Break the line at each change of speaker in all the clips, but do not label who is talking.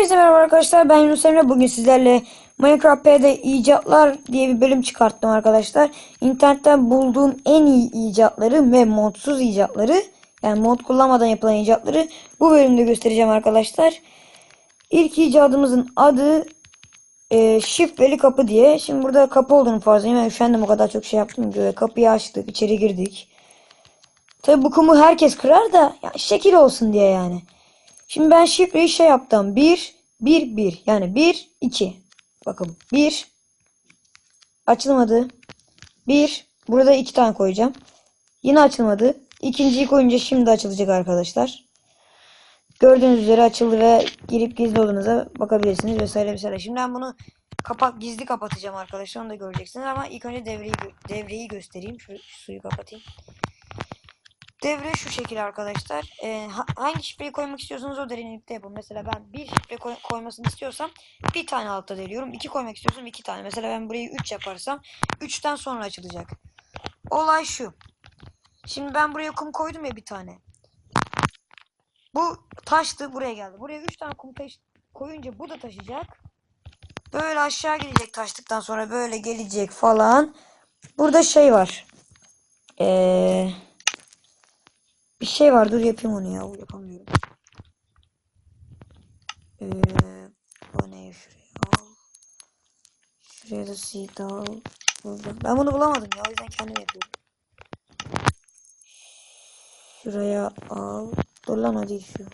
Hepinize merhaba arkadaşlar ben Yunus Emre bugün sizlerle Minecraft P'de icatlar diye bir bölüm çıkarttım arkadaşlar. İnternetten bulduğum en iyi icatları ve modsuz icatları yani mod kullanmadan yapılan icatları bu bölümde göstereceğim arkadaşlar. İlk icadımızın adı e, şifreli kapı diye. Şimdi burada kapı olduğunu farzayım. Ben üşendim o kadar çok şey yaptım. Böyle kapıyı açtık içeri girdik. Tabi bu kumu herkes kırar da ya şekil olsun diye yani. Şimdi ben şifreyi şey yaptım. 1 1 1 yani 1 2. Bakın 1 açılmadı. 1 burada iki tane koyacağım. Yine açılmadı. İkinciyi koyunca şimdi açılacak arkadaşlar. Gördüğünüz üzere açıldı ve girip gizli odanıza bakabilirsiniz vesaire vesaire. Şimdi ben bunu kapak gizli kapatacağım arkadaşlar. Onu da göreceksiniz ama ilk önce devreyi devreyi göstereyim. Şu, şu suyu kapatayım. Devre şu şekilde arkadaşlar. Ha- hangi şifreyi koymak istiyorsanız o derinlikte yapın. Mesela ben bir şifre koy- koymasını istiyorsam bir tane altta deliyorum. İki koymak istiyorsam iki tane. Mesela ben burayı 3 yaparsam 3'ten sonra açılacak. Olay şu. Şimdi ben buraya kum koydum ya bir tane. Bu taştı buraya geldi. Buraya 3 tane kum taş koyunca bu da taşıyacak. Böyle aşağı gidecek taştıktan sonra böyle gelecek falan. Burada şey var. Eee... Bir şey var dur yapayım onu ya. Yapamıyorum. Ee, ne şuraya al. Şuraya da seed. Buldum. Ben bunu bulamadım ya. O yüzden kendim yapıyorum. Şuraya al. Dur lan o değil şu.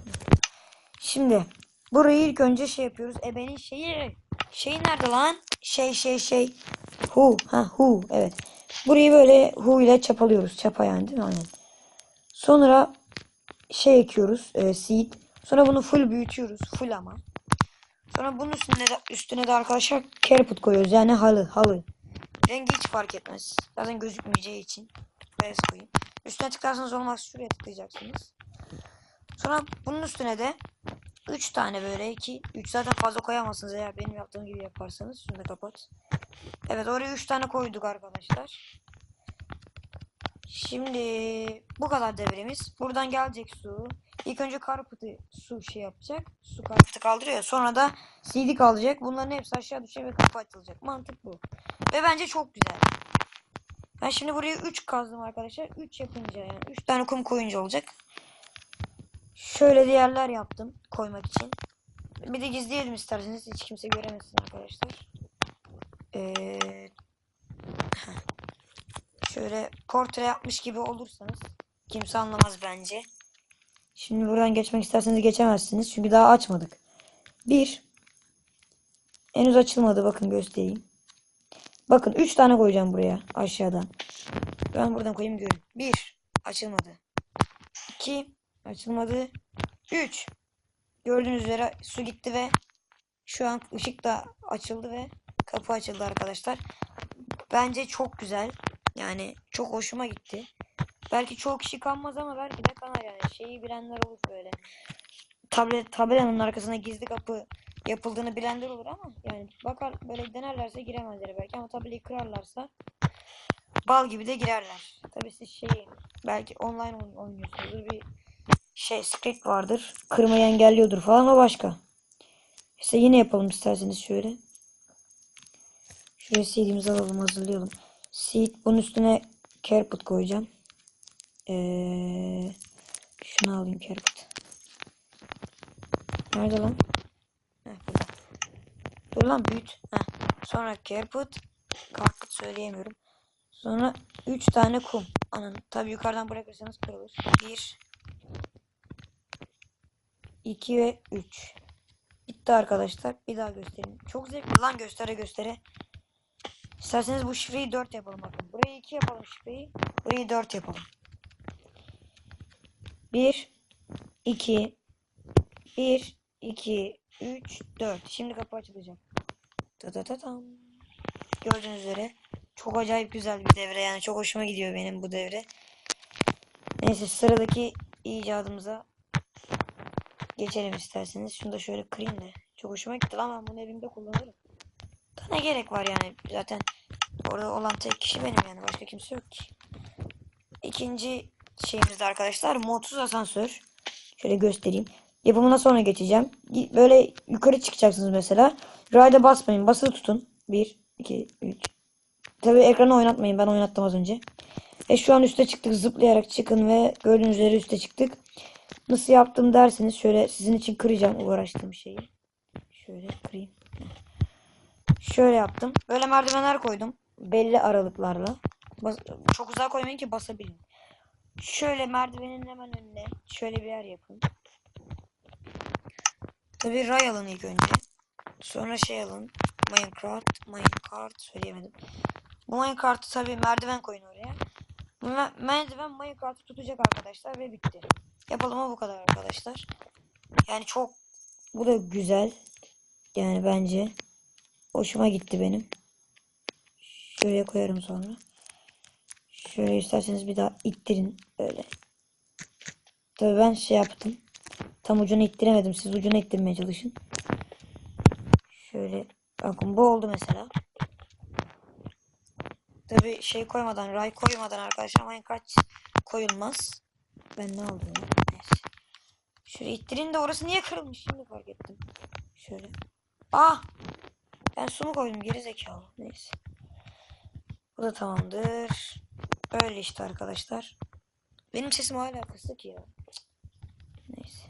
Şimdi burayı ilk önce şey yapıyoruz. Ebenin şeyi. Şey nerede lan? Şey şey şey. Hu. Ha hu. Evet. Burayı böyle hu ile çapalıyoruz. Çapa yani değil mi? Aynen. Sonra şey ekiyoruz. E, seed. Sonra bunu full büyütüyoruz. Full ama. Sonra bunun üstüne de, üstüne de arkadaşlar carpet koyuyoruz. Yani halı. Halı. Rengi hiç fark etmez. Zaten gözükmeyeceği için. Beyaz koyayım. Üstüne tıklarsanız olmaz. Şuraya tıklayacaksınız. Sonra bunun üstüne de 3 tane böyle 2 3 zaten fazla koyamazsınız eğer benim yaptığım gibi yaparsanız. Şunu da kapat. Evet oraya 3 tane koyduk arkadaşlar. Şimdi bu kadar devremiz. Buradan gelecek su. İlk önce karpıtı su şey yapacak. Su karpıtı kaldırıyor. Sonra da CD kalacak. Bunların hepsi aşağı düşecek ve kapı açılacak. Mantık bu. Ve bence çok güzel. Ben şimdi buraya 3 kazdım arkadaşlar. 3 yapınca yani 3 tane kum koyunca olacak. Şöyle diğerler yaptım koymak için. Bir de gizleyelim isterseniz. Hiç kimse göremesin arkadaşlar. Eee Şöyle portre yapmış gibi olursanız kimse anlamaz bence. Şimdi buradan geçmek isterseniz geçemezsiniz. Çünkü daha açmadık. Bir. Henüz açılmadı. Bakın göstereyim. Bakın 3 tane koyacağım buraya aşağıdan. Ben buradan koyayım görün. 1. Açılmadı. 2. Açılmadı. 3. Gördüğünüz üzere su gitti ve şu an ışık da açıldı ve kapı açıldı arkadaşlar. Bence çok güzel. Yani çok hoşuma gitti. Belki çok kişi kanmaz ama belki de kanar yani. Şeyi bilenler olur böyle. Tablet tabelanın arkasına gizli kapı yapıldığını bilenler olur ama yani bakar böyle denerlerse giremezler belki ama tabelayı kırarlarsa bal gibi de girerler. Tabii siz şeyi belki online oyn- oynuyorsunuzdur bir şey script vardır. Kırmayı engelliyordur falan o başka. İşte yine yapalım isterseniz şöyle. Şuraya CD'mizi alalım hazırlayalım. Seed bunun üstüne carpet koyacağım. Ee, şunu alayım carpet. Nerede lan? Heh. Dur lan büyüt. Heh. Sonra carpet. Carpet söyleyemiyorum. Sonra 3 tane kum. Anın. Tabi yukarıdan bırakırsanız kırılır. 1 2 ve 3. Bitti arkadaşlar. Bir daha göstereyim. Çok zevkli lan göstere göstere. İsterseniz bu şifreyi 4 yapalım bakın. Burayı 2 yapalım şifreyi. Burayı 4 yapalım. 1 2 1 2 3 4. Şimdi kapı açılacak. Ta ta ta tam. Gördüğünüz üzere çok acayip güzel bir devre yani çok hoşuma gidiyor benim bu devre. Neyse sıradaki icadımıza geçelim isterseniz. Şunu da şöyle kırayım da. Çok hoşuma gitti lan ben bunu evimde kullanırım. Da ne gerek var yani zaten orada olan tek kişi benim yani başka kimse yok ki. İkinci şeyimiz de arkadaşlar modsuz asansör. Şöyle göstereyim. Yapımına sonra geçeceğim. Böyle yukarı çıkacaksınız mesela. Rayda basmayın. Basılı tutun. 1, 2, 3. Tabii ekranı oynatmayın. Ben oynattım az önce. E şu an üste çıktık. Zıplayarak çıkın ve gördüğünüz üzere üste çıktık. Nasıl yaptım derseniz şöyle sizin için kıracağım uğraştığım şeyi. Şöyle kırayım. Şöyle yaptım. Böyle merdivenler koydum. Belli aralıklarla. Bas- çok uzağa koymayın ki basabilin. Şöyle merdivenin hemen önüne şöyle bir yer yapın. Tabii ray alın ilk önce. Sonra şey alın. Minecraft, Minecraft söyleyemedim. Bu Minecraft'ı tabii merdiven koyun oraya. Merdiven Minecraft'ı tutacak arkadaşlar ve bitti. Yapalım bu kadar arkadaşlar. Yani çok bu da güzel. Yani bence hoşuma gitti benim. Şuraya koyarım sonra. Şöyle isterseniz bir daha ittirin böyle. Tabii ben şey yaptım. Tam ucunu ittiremedim. Siz ucunu ittirmeye çalışın. Şöyle bakın bu oldu mesela. Tabii şey koymadan, ray koymadan arkadaşlar Minecraft koyulmaz. Ben ne aldım? Neyse. Şöyle ittirin de orası niye kırılmış şimdi fark ettim. Şöyle. Ah! Ben su mu koydum geri zekalı. Neyse. Bu da tamamdır. Öyle işte arkadaşlar. Benim sesim hala kısık ya. Neyse.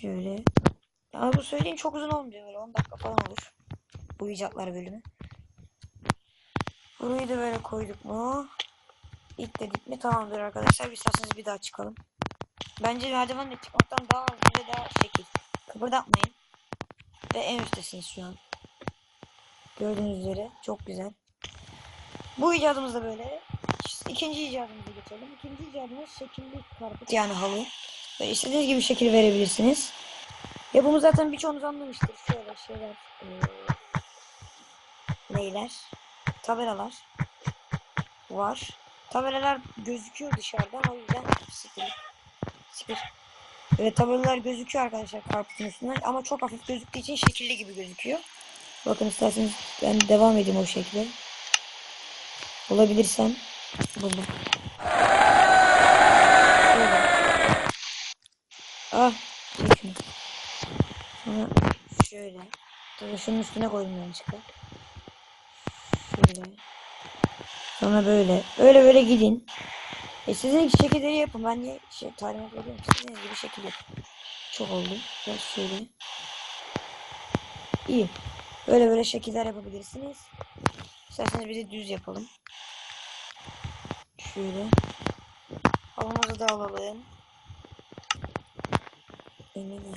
Şöyle. Ya bu söyleyeyim çok uzun olmuyor böyle 10 dakika falan olur. Bu icatlar bölümü. Burayı da böyle koyduk mu? İtledik mi tamamdır arkadaşlar. İsterseniz bir daha çıkalım. Bence merdivenle çıkmaktan daha az ve daha şekil. Kıpırdatmayın. Ve en üsttesiniz şu an. Gördüğünüz üzere çok güzel. Bu icadımız da böyle. İkinci icadımıza geçelim. İkinci icadımız şekilli karpet yani halı. Ve istediğiniz gibi şekil verebilirsiniz. Yapımı zaten birçoğunuz anlamıştır. Şöyle şeyler. eee, neyler? Tabelalar var. Tabelalar gözüküyor dışarıdan o yüzden siktir. Siktir. Ve tabelalar gözüküyor arkadaşlar karpuzun üstünden ama çok hafif gözüktüğü için şekilli gibi gözüküyor. Bakın isterseniz ben devam edeyim o şekilde. Bulabilirsem buldum. Şöyle. Ah, şunu. Sonra şöyle. Tabii şunun üstüne koydum yanlışlıkla. Şöyle. Sonra böyle. Böyle böyle gidin. E sizin şekilleri yapın. Ben niye şey, talimat veriyorum. Sizin gibi şekil yapın. Çok oldu. Biraz şöyle. İyi. Böyle böyle şekiller yapabilirsiniz. İsterseniz bir de düz yapalım. Şöyle. Halımızı da alalım. Eminim.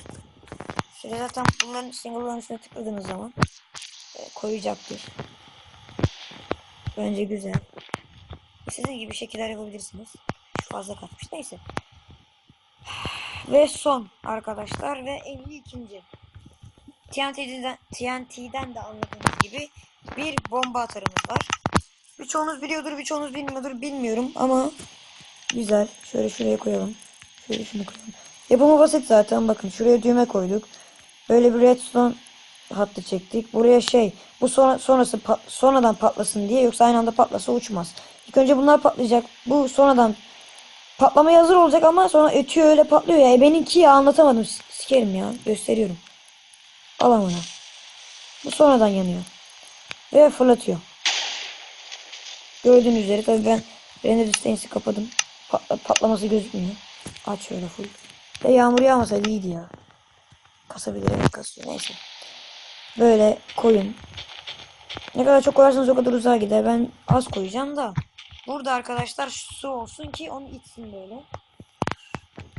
Şöyle zaten bunların single'ların üstüne tıkladığınız zaman e, koyacaktır. Bence güzel. İstediğiniz gibi şekiller yapabilirsiniz. Şu fazla katmış. Neyse. Ve son arkadaşlar ve en iyi ikinci. TNT'den, TNT'den de anladığınız gibi bir bomba atarımız var. Birçoğunuz biliyordur, birçoğunuz bilmiyordur bilmiyorum ama güzel. Şöyle şuraya koyalım. Şöyle şunu koyalım. Yapımı basit zaten. Bakın şuraya düğme koyduk. Böyle bir redstone hattı çektik. Buraya şey bu sonra, sonrası pat- sonradan patlasın diye yoksa aynı anda patlasa uçmaz. İlk önce bunlar patlayacak. Bu sonradan patlamaya hazır olacak ama sonra ötüyor öyle patlıyor ya. E benimki ya anlatamadım. Sikerim ya. Gösteriyorum. Al amına. Bu sonradan yanıyor. Ve fırlatıyor. Gördüğünüz üzere tabii ben render distance'i kapadım. Patla- patlaması gözükmüyor. Aç şöyle full. Ve yağmur yağmasaydı iyiydi ya. Kasabilir evet kasıyor neyse. Böyle koyun. Ne kadar çok koyarsanız o kadar uzağa gider. Ben az koyacağım da. Burada arkadaşlar su olsun ki onu içsin böyle.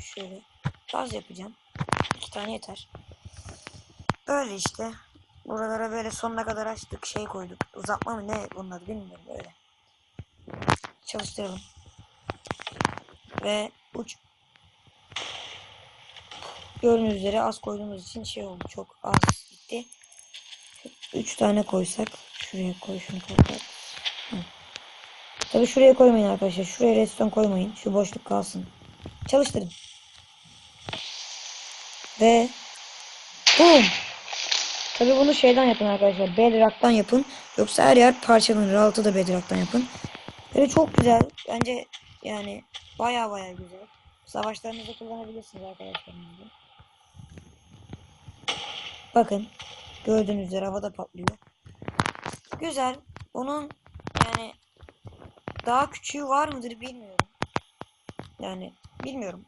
Şöyle. Az yapacağım. İki tane yeter. Böyle işte. Buralara böyle sonuna kadar açtık. Şey koyduk. Uzatma mı ne bunun adı bilmiyorum böyle. Çalıştıralım. Ve uç. Gördüğünüz üzere az koyduğumuz için şey oldu. Çok az gitti. 3 tane koysak. Şuraya koy şunu. Hı. Tabii şuraya koymayın arkadaşlar. Şuraya redstone koymayın. Şu boşluk kalsın. Çalıştırın. Ve Boom. Tabii bunu şeyden yapın arkadaşlar. Bedrock'tan yapın. Yoksa her yer parçalanır. Altı da bedrock'tan yapın. Böyle çok güzel. Bence yani baya baya güzel. Savaşlarınızda kullanabilirsiniz arkadaşlarınızla. Bakın. Gördüğünüz üzere havada patlıyor. Güzel. Bunun yani daha küçüğü var mıdır bilmiyorum. Yani bilmiyorum.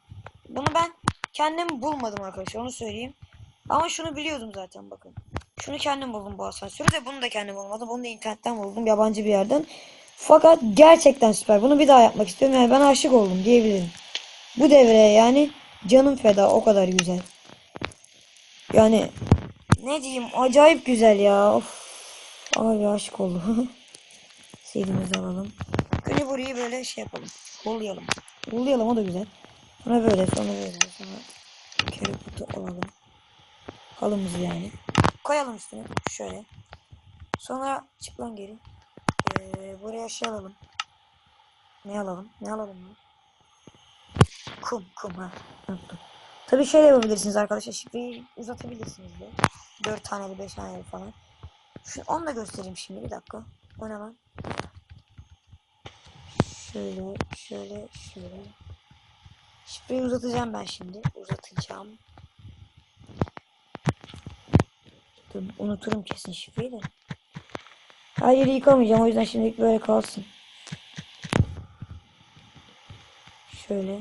Bunu ben kendim bulmadım arkadaşlar onu söyleyeyim. Ama şunu biliyordum zaten bakın. Şunu kendim buldum bu asansörü de bunu da kendim bulmadım. Bunu da internetten buldum yabancı bir yerden. Fakat gerçekten süper. Bunu bir daha yapmak istiyorum. Yani ben aşık oldum diyebilirim. Bu devreye yani canım feda o kadar güzel. Yani ne diyeyim acayip güzel ya. Of. Abi aşık oldum. Silgimizi alalım. Önce burayı böyle şey yapalım. Kollayalım. Kollayalım o da güzel. Sonra böyle sonra böyle sonra kere kutu alalım. Halımızı yani. Koyalım üstüne şöyle. Sonra çık lan geri. Ee, buraya şey alalım. Ne alalım? Ne alalım lan? Kum kum ha. Tabii de yapabilirsiniz arkadaşlar. Şifreyi uzatabilirsiniz de. 4 taneli 5 taneli falan. Şu, onu da göstereyim şimdi bir dakika. O ne lan? Şöyle şöyle şöyle. Şifreyi uzatacağım ben şimdi. Uzatacağım. Dur, unuturum kesin şifreyi de. Her yeri yıkamayacağım o yüzden şimdilik böyle kalsın. Şöyle.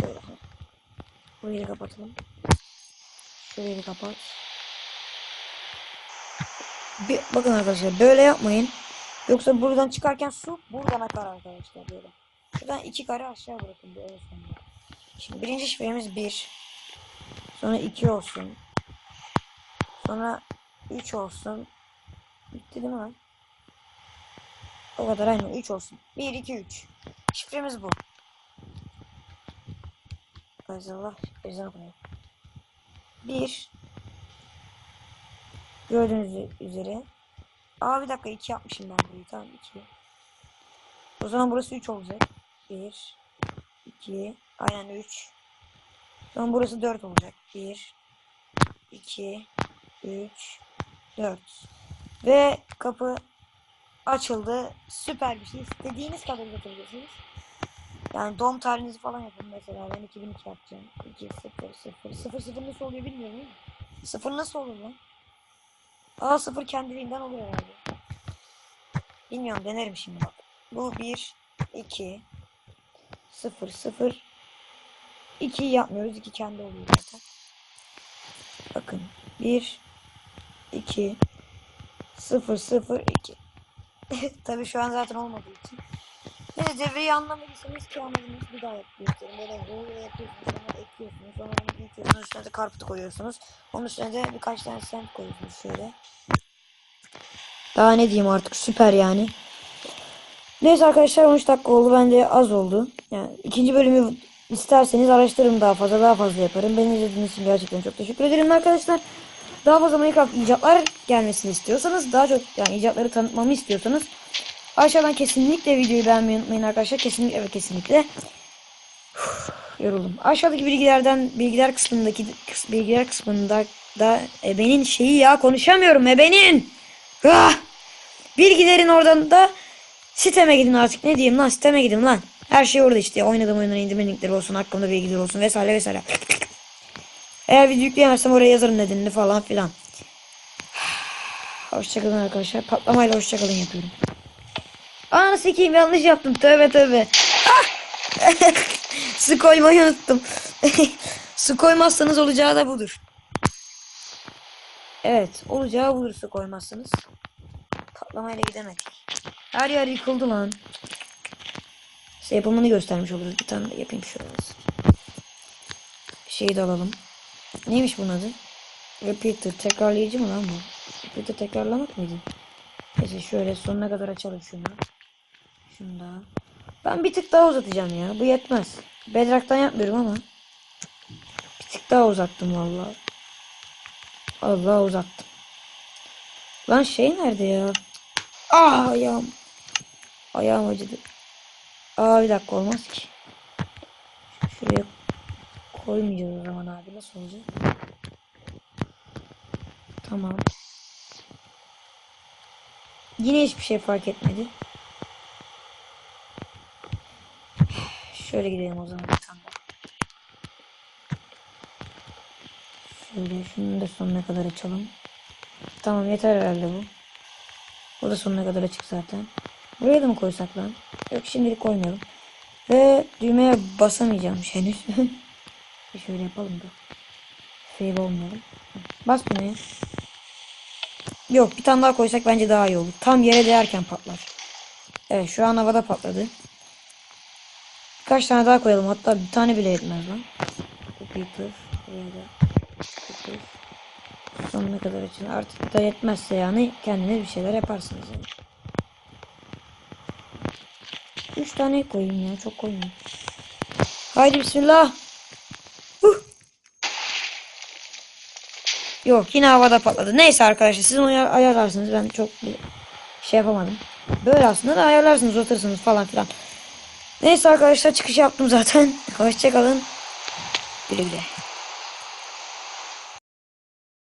Şöyle. Burayı da kapatalım. Şurayı da kapat. Bir, bakın arkadaşlar böyle yapmayın. Yoksa buradan çıkarken su buradan akar arkadaşlar böyle. Şuradan iki kare aşağı bırakın böyle sonra. Şimdi birinci şifremiz bir. Sonra 2 olsun. Sonra 3 olsun. Bitti değil mi lan? O kadar aynen 3 olsun. 1 2 3. Şifremiz bu. Azallah ezan koyayım. 1 Gördüğünüz üzere. Aa bir dakika 2 yapmışım ben burayı. Tamam 2. O zaman burası 3 olacak. 1 2 aynen 3 Tamam burası 4 olacak. 1 2 3 4 Ve kapı açıldı. Süper bir şey. İstediğiniz kadar götürebilirsiniz. Yani doğum tarihinizi falan yapın mesela. Ben 2002 yapacağım. 2 0 0 0 0 nasıl oluyor bilmiyorum. 0 nasıl oluyor lan? Aa 0 kendiliğinden oluyor herhalde. Bilmiyorum denerim şimdi bak. Bu 1 2 0 0 2 yapmıyoruz. 2 kendi oluyor zaten. Bakın 1 2 0 0 2 Tabii şu an zaten olmadığı için. Neyse devreyi anlamadıysanız ki anladınız bir daha yapıyorsunuz. Böyle böyle yapıyorsunuz sonra ekliyorsunuz sonra bunu büyütüyorsunuz üstüne de karput koyuyorsunuz. Onun üstüne de birkaç tane sent koyuyorsunuz şöyle. Daha ne diyeyim artık süper yani. Neyse arkadaşlar 13 dakika oldu bence az oldu. Yani ikinci bölümü isterseniz araştırırım daha fazla daha fazla yaparım. Beni izlediğiniz için gerçekten çok teşekkür ederim arkadaşlar. Daha fazla Minecraft icatlar gelmesini istiyorsanız daha çok yani icatları tanıtmamı istiyorsanız Aşağıdan kesinlikle videoyu beğenmeyi unutmayın arkadaşlar. Kesinlikle evet kesinlikle. Uf, yoruldum. Aşağıdaki bilgilerden bilgiler kısmındaki kıs, bilgiler kısmında da ebenin şeyi ya konuşamıyorum ebenin. Ah! Bilgilerin oradan da siteme gidin artık ne diyeyim lan siteme gidin lan. Her şey orada işte oynadığım oyunların indirme linkleri olsun hakkında bilgiler olsun vesaire vesaire. Eğer video yükleyemezsem oraya yazarım nedenini falan filan. Hoşçakalın arkadaşlar. Patlamayla hoşçakalın yapıyorum. Ananı sikeyim yanlış yaptım. Tövbe tövbe. Ah! Su koymayı unuttum. su koymazsanız olacağı da budur. Evet olacağı budur su koymazsanız. Patlamayla gidemedik. Her yer yıkıldı lan. Size yapımını göstermiş oluruz. Bir tane de yapayım şöyle. Şeyi de alalım. Neymiş bunun adı? Repeater. Tekrarlayıcı mı lan bu? Repeater tekrarlamak mıydı? Neyse şöyle sonuna kadar açalım şunu. Şunu da. Ben bir tık daha uzatacağım ya. Bu yetmez. Bedrock'tan yapmıyorum ama. Bir tık daha uzattım vallahi. Allah uzattım. Lan şey nerede ya? Ah ayağım. Ayağım acıdı. Aa bir dakika olmaz ki. Şuraya koymayacağız o zaman abi. Nasıl olacak? Tamam. Yine hiçbir şey fark etmedi. Şöyle gidelim o zaman. Şöyle şunu da sonuna kadar açalım. Tamam yeter herhalde bu. O da sonuna kadar açık zaten. Buraya da mı koysak lan? Yok şimdilik koymayalım. Ve düğmeye basamayacağım henüz. Bir şöyle yapalım da. Fail olmayalım. Bas düğmeye. Yok bir tane daha koysak bence daha iyi olur. Tam yere değerken patlar. Evet şu an havada patladı. Birkaç tane daha koyalım. Hatta bir tane bile yetmez lan. Repeater. Sonuna kadar açın. Artık da yetmezse yani kendiniz bir şeyler yaparsınız yani. Üç tane koyayım ya. Çok koymayayım. Haydi bismillah. Huh. Yok yine havada patladı. Neyse arkadaşlar siz onu ayar- ayarlarsınız. Ben çok şey yapamadım. Böyle aslında da ayarlarsınız oturursunuz falan filan. Neyse arkadaşlar çıkış yaptım zaten. Hoşçakalın. Güle güle.